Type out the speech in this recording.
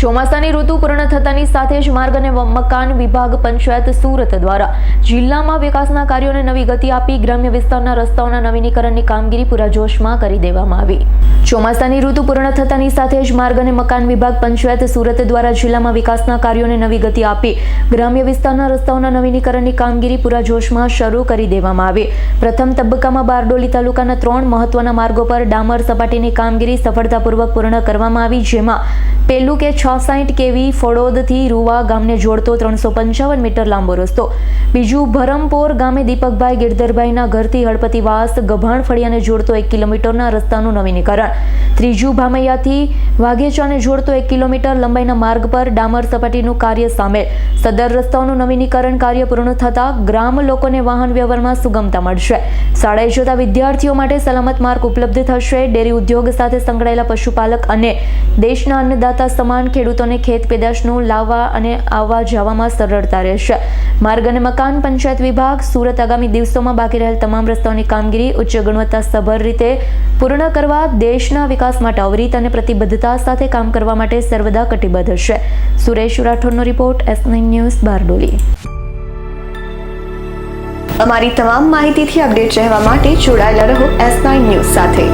ચોમાસાની ઋતુ પૂર્ણ થતાની સાથે જ માર્ગ અને મકાન વિભાગ પંચાયત સુરત દ્વારા જિલ્લામાં વિકાસના કાર્યોને નવી ગતિ આપી ગ્રામ્ય વિસ્તારના રસ્તાઓના નવીનીકરણની કામગીરી પૂરા જોશમાં કરી દેવામાં આવી. ચોમાસાની ઋતુ પૂર્ણ થતાની સાથે જ માર્ગ અને મકાન વિભાગ પંચાયત સુરત દ્વારા જિલ્લામાં વિકાસના કાર્યોને નવી ગતિ આપી ગ્રામ્ય વિસ્તારના રસ્તાઓના નવીનીકરણની કામગીરી પૂરા જોશમાં શરૂ કરી દેવામાં આવી. પ્રથમ તબક્કામાં બારડોલી તાલુકાના ત્રણ મહત્વના માર્ગો પર ડામર સપાટીની કામગીરી સફળતાપૂર્વક પૂર્ણ કરવામાં આવી, જેમાં પેલું કે છ સાઠ કેવી ફળોદથી રૂવા ગામને જોડતો ત્રણસો પંચાવન મીટર લાંબો રસ્તો. બીજું, ભરમપોર ગામે દીપકભાઈ ગિરધરભાઈના ઘરથી હળપતિવાસ ગભાણ ફળિયાને જોડતો એક કિલોમીટરના રસ્તાનું નવીનીકરણ. ત્રીજું ભામૈયાથી વાઘેચાને જોડતો એક કિલોમીટર લંબાઈના માર્ગ પર ડામર સપાટીનું કાર્ય સામેલ સદર રસ્તાઓનું નવીનીકરણ કાર્ય પૂર્ણ થતાં ગ્રામ લોકોને વાહન વ્યવહારમાં સુગમતા મળશે. શાળાએ જતા વિદ્યાર્થીઓ માટે સલામત માર્ગ ઉપલબ્ધ થશે. ડેરી ઉદ્યોગ સાથે સંકળાયેલા પશુપાલક અને દેશના અન્નદાતા સમાન ખેડૂતોને ખેત પેદાશનું લાવવા અને આવવા જવામાં સરળતા રહેશે. માર્ગ અને મકાન પંચાયત વિભાગ સુરત આગામી દિવસોમાં બાકી રહેલ તમામ રસ્તાઓની કામગીરી ઉચ્ચ ગુણવત્તાસભર રીતે પૂર્ણ કરવા દેશના વિકાસ માટે અને પ્રતિબદ્ધતા સાથે કામ કરવા માટે સર્વદા કટિબદ્ધ છે. સુરેશ રાઠોડનો રિપોર્ટ એસ ન્યૂઝ બારડોલી. અમારી તમામ માહિતીથી અપડેટ રહેવા માટે જોડાયેલા રહો એસ નાઇન ન્યૂઝ સાથે.